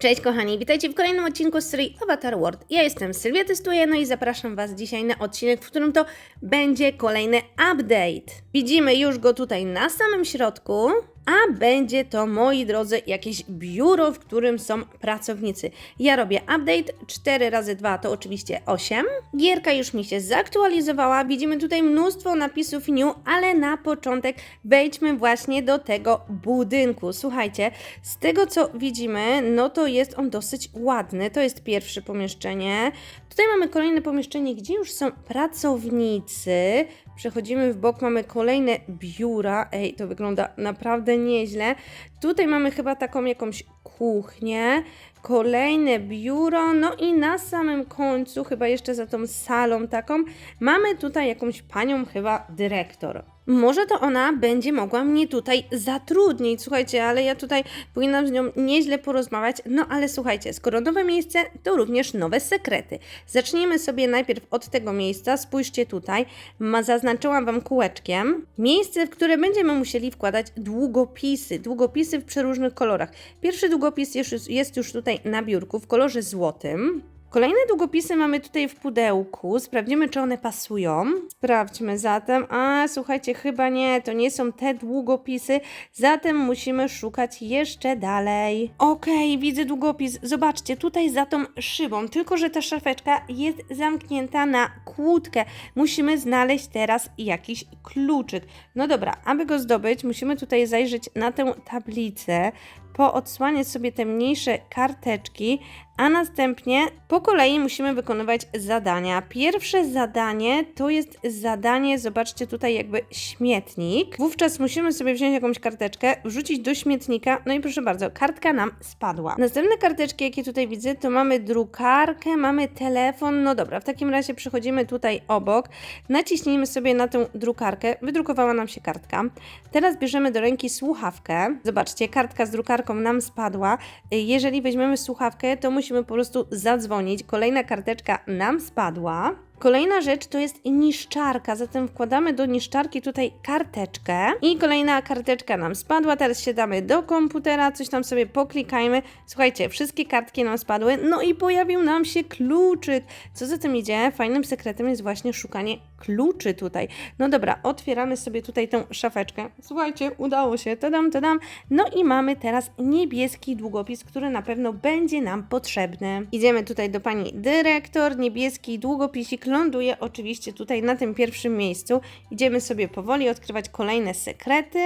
Cześć kochani, witajcie w kolejnym odcinku z serii Avatar World. Ja jestem Sylwia Testuję, no i zapraszam Was dzisiaj na odcinek, w którym to będzie kolejny update. Widzimy już go tutaj na samym środku, a będzie to, moi drodzy, jakieś biuro, w którym są pracownicy. Ja robię update, 4 razy 2 to oczywiście 8. Gierka już mi się zaktualizowała, widzimy tutaj mnóstwo napisów new, ale na początek wejdźmy właśnie do tego budynku. Słuchajcie, z tego co widzimy, no to jest on dosyć ładny. To jest pierwsze pomieszczenie. Tutaj mamy kolejne pomieszczenie, gdzie już są pracownicy. Przechodzimy w bok, mamy kolejne biura. Ej, to wygląda naprawdę nieźle. Tutaj mamy chyba taką jakąś kuchnię. Kolejne biuro, no i na samym końcu, chyba jeszcze za tą salą taką, mamy tutaj jakąś panią, chyba dyrektor. Może to ona będzie mogła mnie tutaj zatrudnić. Słuchajcie, ale ja tutaj powinnam z nią nieźle porozmawiać. No ale słuchajcie, skoro nowe miejsce, to również nowe sekrety. Zacznijmy sobie najpierw od tego miejsca. Spójrzcie tutaj. Ma, zaznaczyłam Wam kółeczkiem. Miejsce, w które będziemy musieli wkładać długopisy. Długopisy w przeróżnych kolorach. Pierwszy długopis jest, jest już tutaj na biurku w kolorze złotym. Kolejne długopisy mamy tutaj w pudełku. Sprawdzimy, czy one pasują. Sprawdźmy zatem. A słuchajcie, chyba nie, to nie są te długopisy, zatem musimy szukać jeszcze dalej. Okej, widzę długopis. Zobaczcie, tutaj za tą szybą, tylko że ta szafeczka jest zamknięta na kłódkę. Musimy znaleźć teraz jakiś kluczyk. No dobra, aby go zdobyć, musimy tutaj zajrzeć na tę tablicę poodsłaniać sobie te mniejsze karteczki, a następnie po kolei musimy wykonywać zadania. Pierwsze zadanie to jest zadanie, zobaczcie tutaj jakby śmietnik. Wówczas musimy sobie wziąć jakąś karteczkę, wrzucić do śmietnika, no i proszę bardzo, kartka nam spadła. Następne karteczki, jakie tutaj widzę, to mamy drukarkę, mamy telefon, no dobra, w takim razie przechodzimy tutaj obok, naciśnijmy sobie na tę drukarkę, wydrukowała nam się kartka. Teraz bierzemy do ręki słuchawkę, zobaczcie, kartka z drukarką nam spadła. Jeżeli weźmiemy słuchawkę, to musimy po prostu zadzwonić. Kolejna karteczka nam spadła. Kolejna rzecz to jest niszczarka, zatem wkładamy do niszczarki tutaj karteczkę i kolejna karteczka nam spadła, teraz siadamy do komputera, coś tam sobie poklikajmy. Słuchajcie, wszystkie kartki nam spadły, no i pojawił nam się kluczyk. Co za tym idzie? Fajnym sekretem jest właśnie szukanie kluczy tutaj. No dobra, otwieramy sobie tutaj tę szafeczkę. Słuchajcie, udało się, tadam, tadam. No i mamy teraz niebieski długopis, który na pewno będzie nam potrzebny. Idziemy tutaj do pani dyrektor, niebieski długopisik ląduje oczywiście tutaj na tym pierwszym miejscu. Idziemy sobie powoli odkrywać kolejne sekrety.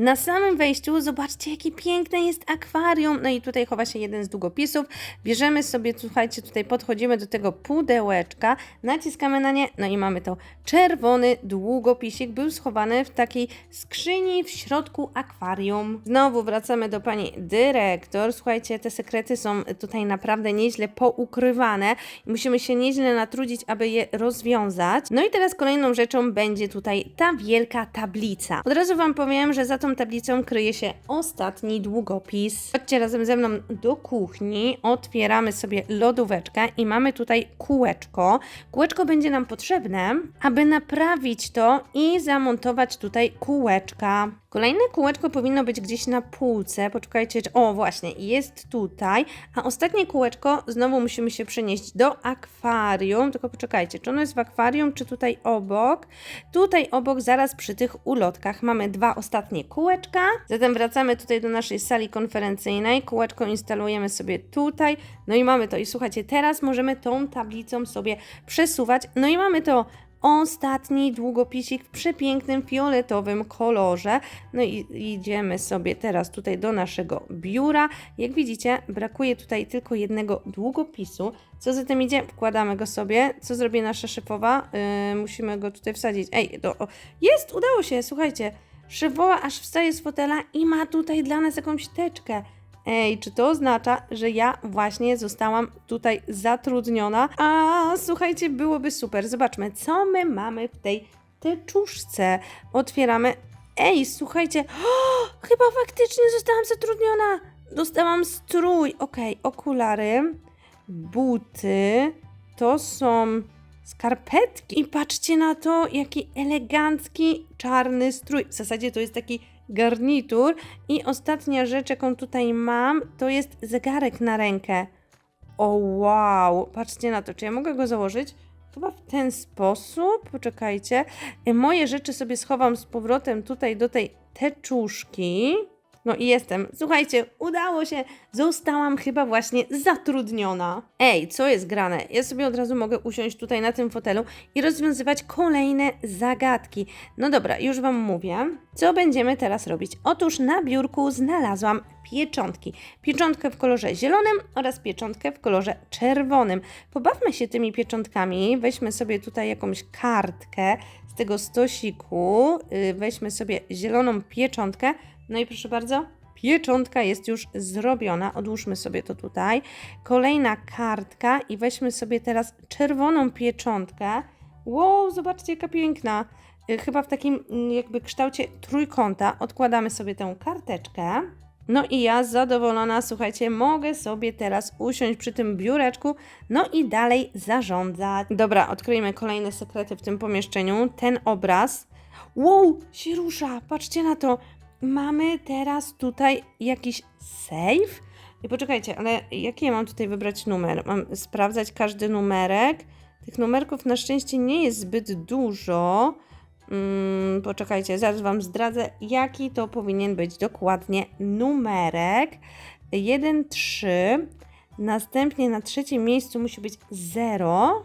Na samym wejściu zobaczcie, jakie piękne jest akwarium. No i tutaj chowa się jeden z długopisów. Bierzemy sobie, słuchajcie, tutaj podchodzimy do tego pudełeczka, naciskamy na nie, no i mamy to. Czerwony długopisik był schowany w takiej skrzyni w środku akwarium. Znowu wracamy do pani dyrektor. Słuchajcie, te sekrety są tutaj naprawdę nieźle poukrywane i musimy się nieźle natrudzić, aby je rozwiązać. No i teraz kolejną rzeczą będzie tutaj ta wielka tablica. Od razu Wam powiem, że za tą tablicą kryje się ostatni długopis. Chodźcie razem ze mną do kuchni, otwieramy sobie lodóweczkę i mamy tutaj kółeczko. Kółeczko będzie nam potrzebne, aby naprawić to i zamontować tutaj kółeczka. Kolejne kółeczko powinno być gdzieś na półce. Poczekajcie, o właśnie, jest tutaj. A ostatnie kółeczko znowu musimy się przenieść do akwarium. Tylko poczekajcie, czy ono jest w akwarium, czy tutaj obok? Tutaj obok, zaraz przy tych ulotkach mamy dwa ostatnie kółeczka. Zatem wracamy tutaj do naszej sali konferencyjnej. Kółeczko instalujemy sobie tutaj. No i mamy to. I słuchajcie, teraz możemy tą tablicą sobie przesuwać. No i mamy to ostatni długopisik w przepięknym fioletowym kolorze. No i idziemy sobie teraz tutaj do naszego biura. Jak widzicie, brakuje tutaj tylko jednego długopisu. Co za tym idzie? Wkładamy go sobie. Co zrobi nasza szefowa? Yy, musimy go tutaj wsadzić. Ej, to, jest! Udało się, słuchajcie. Szefowa aż wstaje z fotela i ma tutaj dla nas jakąś teczkę. Ej, czy to oznacza, że ja właśnie zostałam tutaj zatrudniona? A słuchajcie, byłoby super. Zobaczmy, co my mamy w tej teczuszce. Otwieramy. Ej, słuchajcie, o, chyba faktycznie zostałam zatrudniona. Dostałam strój. Okej, okulary, buty, to są skarpetki. I patrzcie na to, jaki elegancki czarny strój. W zasadzie to jest taki garnitur. I ostatnia rzecz, jaką tutaj mam, to jest zegarek na rękę. O wow, patrzcie na to, czy ja mogę go założyć? Chyba w ten sposób. Poczekajcie. E, Moje rzeczy sobie schowam z powrotem tutaj do tej teczuszki. No i jestem. Słuchajcie, udało się. Zostałam chyba właśnie zatrudniona. Ej, co jest grane? Ja sobie od razu mogę usiąść tutaj na tym fotelu i rozwiązywać kolejne zagadki. No dobra, już Wam mówię. Co będziemy teraz robić? Otóż na biurku znalazłam pieczątki. Pieczątkę w kolorze zielonym oraz pieczątkę w kolorze czerwonym. Pobawmy się tymi pieczątkami. Weźmy sobie tutaj jakąś kartkę z tego stosiku. Yy, Weźmy sobie zieloną pieczątkę. No i proszę bardzo, pieczątka jest już zrobiona. Odłóżmy sobie to tutaj. Kolejna kartka i weźmy sobie teraz czerwoną pieczątkę. Wow, zobaczcie jaka piękna. Y, Chyba w takim mm, jakby kształcie trójkąta. Odkładamy sobie tę karteczkę. No i ja zadowolona, słuchajcie, mogę sobie teraz usiąść przy tym biureczku, no i dalej zarządzać. Dobra, odkryjmy kolejne sekrety w tym pomieszczeniu. Ten obraz. Wow, się rusza, patrzcie na to. Mamy teraz tutaj jakiś save. I poczekajcie, ale jaki ja mam tutaj wybrać numer? Mam sprawdzać każdy numerek. Tych numerków na szczęście nie jest zbyt dużo. Mm, poczekajcie, zaraz Wam zdradzę, jaki to powinien być dokładnie numerek. 1, 3. Następnie na trzecim miejscu musi być 0.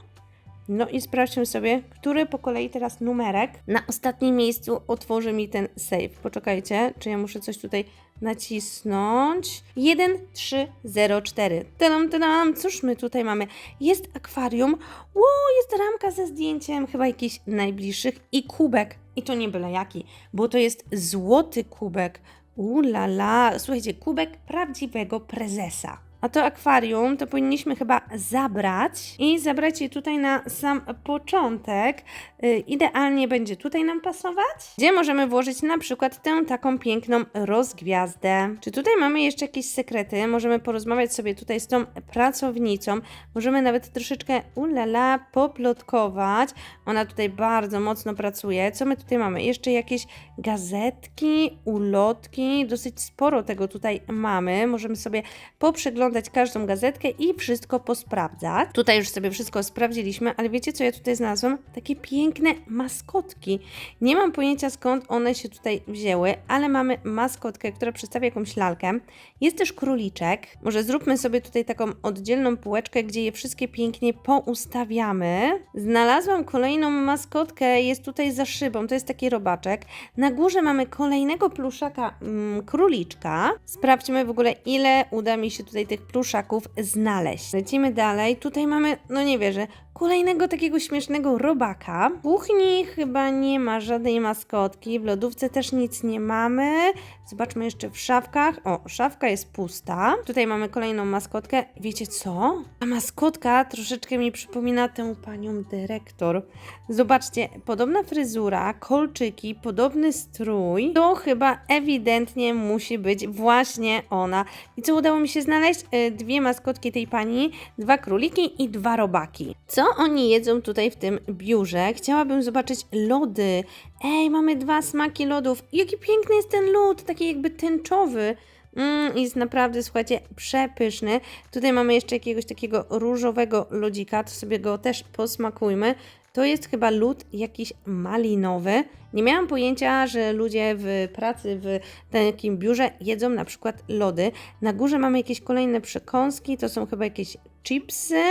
No i sprawdźmy sobie, który po kolei teraz numerek na ostatnim miejscu otworzy mi ten save. Poczekajcie, czy ja muszę coś tutaj nacisnąć. 1, 3, 0, 4. Tadam, tadam. Cóż my tutaj mamy? Jest akwarium. Ło, jest ramka ze zdjęciem chyba jakichś najbliższych i kubek. I to nie byle jaki, bo to jest złoty kubek. Ulala, słuchajcie, kubek prawdziwego prezesa. A to akwarium to powinniśmy chyba zabrać i zabrać je tutaj na sam początek. Y, idealnie będzie tutaj nam pasować, gdzie możemy włożyć na przykład tę taką piękną rozgwiazdę. Czy tutaj mamy jeszcze jakieś sekrety? Możemy porozmawiać sobie tutaj z tą pracownicą. Możemy nawet troszeczkę ulala poplotkować. Ona tutaj bardzo mocno pracuje. Co my tutaj mamy? Jeszcze jakieś gazetki, ulotki. Dosyć sporo tego tutaj mamy. Możemy sobie poprzeglądać każdą gazetkę i wszystko posprawdzać. Tutaj już sobie wszystko sprawdziliśmy, ale wiecie co ja tutaj znalazłam? Takie piękne maskotki. Nie mam pojęcia skąd one się tutaj wzięły, ale mamy maskotkę, która przedstawia jakąś lalkę. Jest też króliczek. Może zróbmy sobie tutaj taką oddzielną półeczkę, gdzie je wszystkie pięknie poustawiamy. Znalazłam kolejną maskotkę, jest tutaj za szybą, to jest taki robaczek. Na górze mamy kolejnego pluszaka mm, króliczka. Sprawdźmy w ogóle, ile uda mi się tutaj tych pluszaków znaleźć. Lecimy dalej. Tutaj mamy, no nie wierzę, kolejnego takiego śmiesznego robaka. W kuchni chyba nie ma żadnej maskotki, w lodówce też nic nie mamy. Zobaczmy jeszcze w szafkach. O, szafka jest pusta. Tutaj mamy kolejną maskotkę. Wiecie co? Ta maskotka troszeczkę mi przypomina tę panią dyrektor. Zobaczcie, podobna fryzura, kolczyki, podobny strój. To chyba ewidentnie musi być właśnie ona. I co udało mi się znaleźć? E, Dwie maskotki tej pani, dwa króliki i dwa robaki. Co oni jedzą tutaj w tym biurze? Chciałabym zobaczyć lody. Ej, mamy dwa smaki lodów. Jaki piękny jest ten lód, taki jakby tęczowy. Mm, jest naprawdę, słuchajcie, przepyszny. Tutaj mamy jeszcze jakiegoś takiego różowego lodzika, to sobie go też posmakujmy. To jest chyba lód jakiś malinowy. Nie miałam pojęcia, że ludzie w pracy w takim biurze jedzą na przykład lody. Na górze mamy jakieś kolejne przekąski, to są chyba jakieś chipsy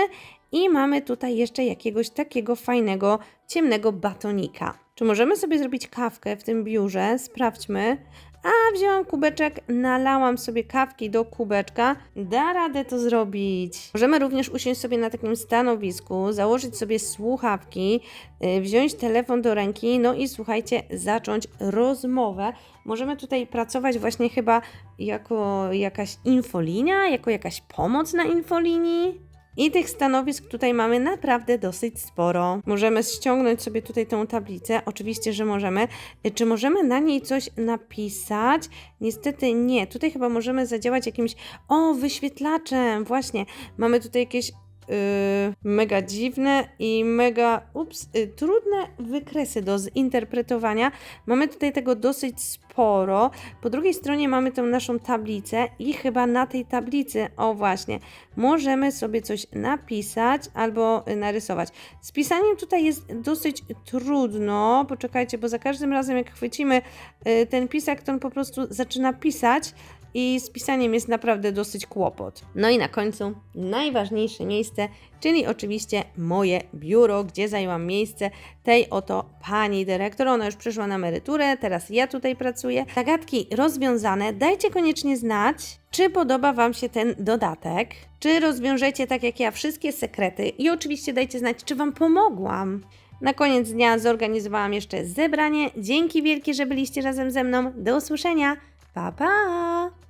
i mamy tutaj jeszcze jakiegoś takiego fajnego, ciemnego batonika. Czy możemy sobie zrobić kawkę w tym biurze? Sprawdźmy. A, wzięłam kubeczek, nalałam sobie kawki do kubeczka. Da radę to zrobić. Możemy również usiąść sobie na takim stanowisku, założyć sobie słuchawki, y, wziąć telefon do ręki, no i słuchajcie, zacząć rozmowę. Możemy tutaj pracować właśnie chyba jako jakaś infolinia, jako jakaś pomoc na infolinii. I tych stanowisk tutaj mamy naprawdę dosyć sporo. Możemy ściągnąć sobie tutaj tą tablicę. Oczywiście, że możemy. Czy możemy na niej coś napisać? Niestety nie. Tutaj chyba możemy zadziałać jakimś. O, wyświetlaczem! Właśnie. Mamy tutaj jakieś mega dziwne i mega ups, y, trudne wykresy do zinterpretowania. Mamy tutaj tego dosyć sporo. Po drugiej stronie mamy tą naszą tablicę i chyba na tej tablicy, o właśnie, możemy sobie coś napisać albo y, narysować. Z pisaniem tutaj jest dosyć trudno. Poczekajcie, bo za każdym razem jak chwycimy y, ten pisak, to on po prostu zaczyna pisać i z pisaniem jest naprawdę dosyć kłopot. No i na końcu najważniejsze miejsce, czyli oczywiście moje biuro, gdzie zajęłam miejsce tej oto pani dyrektor. Ona już przeszła na emeryturę, teraz ja tutaj pracuję. Zagadki rozwiązane. Dajcie koniecznie znać, czy podoba Wam się ten dodatek, czy rozwiążecie tak jak ja wszystkie sekrety i oczywiście dajcie znać, czy Wam pomogłam. Na koniec dnia zorganizowałam jeszcze zebranie. Dzięki wielkie, że byliście razem ze mną. Do usłyszenia. Pa, pa!